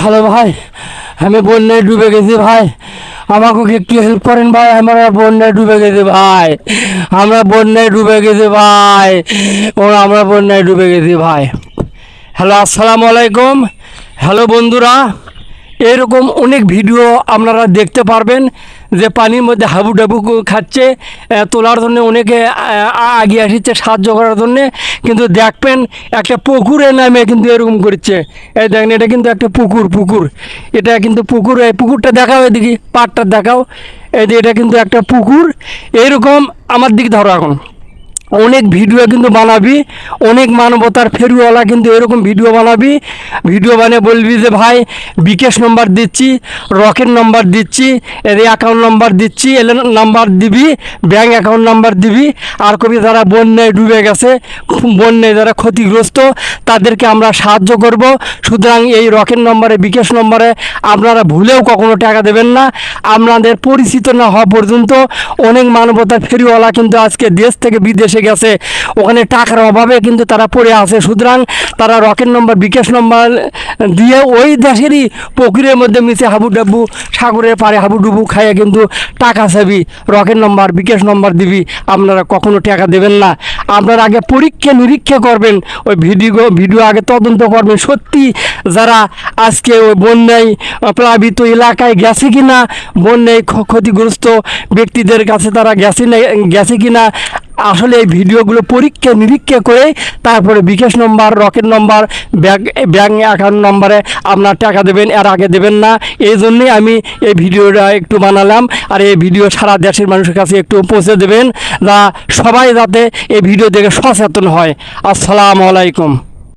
Hello ভাই, আমি বন্যায় ডুবে গেছি ভাই। আমাকে একটু হেল্প করেন ভাই? আমরা বন্যায় ডুবে গেছি ভাই। আমরা বন্যায় ডুবে গেছি ভাই। ও, আমরা বন্যায় ডুবে গেছি ভাই। হ্যালো, আসসালামু আলাইকুম। হ্যালো বন্ধুরা। এরকম অনেক ভিডিও আপনারা দেখতে পারবেন যে পানির মধ্যে হাবুডাবু খাচ্ছে তোলার জন্য অনেকে আগিয়ে আসছে সাহায্য করার জন্যে। কিন্তু দেখবেন একটা পুকুরে নামে কিন্তু এরকম করছে। এই দেখেন, এটা কিন্তু একটা পুকুর পুকুর। এটা কিন্তু পুকুর, এই পুকুরটা দেখাও এদিকে পাটটা দেখাও। এই যে এটা কিন্তু একটা পুকুর। এরকম আমার দিক ধরো এখন। অনেক ভিডিও কিন্তু বানাবি, অনেক মানবতার ফেরিওয়ালা কিন্তু এরকম ভিডিও বানাবি। ভিডিও বানিয়ে বলবি যে, ভাই, বিকাশ নম্বর দিচ্ছি, রকেট নম্বর দিচ্ছি এর অ্যাকাউন্ট নম্বর দিচ্ছি এর নাম্বার দিবি ব্যাঙ্ক অ্যাকাউন্ট নাম্বার দিবি। আর কবি যারা বন্যায় ডুবে গেছে, বন্যায় যারা ক্ষতিগ্রস্ত, তাদেরকে আমরা সাহায্য করব। সুতরাং এই রকেট নম্বরে বিকাশ নম্বরে আপনারা ভুলেও কখনো টাকা দেবেন না। আপনাদের পরিচিত না হওয়া পর্যন্ত অনেক মানবতার ফেরিওয়ালা কিন্তু আজকে দেশ থেকে বিদেশে গেছে। ওখানে টাকার অভাবে কিন্তু তারা পড়ে আছে। সুতরাং তারা রকেট নম্বর, বিকাশ নম্বর দিয়ে ওই দেশেরই পুকুরের মধ্যে মিশে হাবুডাবু সাগরের পাড়ে হাবুডুবু খাইয়ে কিন্তু টাকা চাবি, রকেট নম্বর, বিকাশ নম্বর দিবি। আপনারা কখনো টাকা দেবেন না। আপনারা আগে পরীক্ষা নিরীক্ষা করবেন। ওই ভিডিও ভিডিও আগে তদন্ত করবেন। সত্যি যারা আজকে ওই বন্যায় প্লাবিত এলাকায় গেছে কিনা, বন্যায় ক্ষতিগ্রস্ত ব্যক্তিদের কাছে তারা গেছে গেছে কিনা আসলে এই ভিডিওগুলো পরীক্ষা নিরীক্ষা করে তারপরে bKash number, Rocket number bank bank account নম্বরে আপনার টাকা দেবেন, এর আগে দেবেন না। এই জন্যই আমি এই ভিডিওটা একটু বানালাম আর এই ভিডিও সারা দেশের মানুষের কাছে একটু পৌঁছে দেবেন, যা সবাই যাতে এই ভিডিও দেখে সচেতন হয়। আসসালামু আলাইকুম।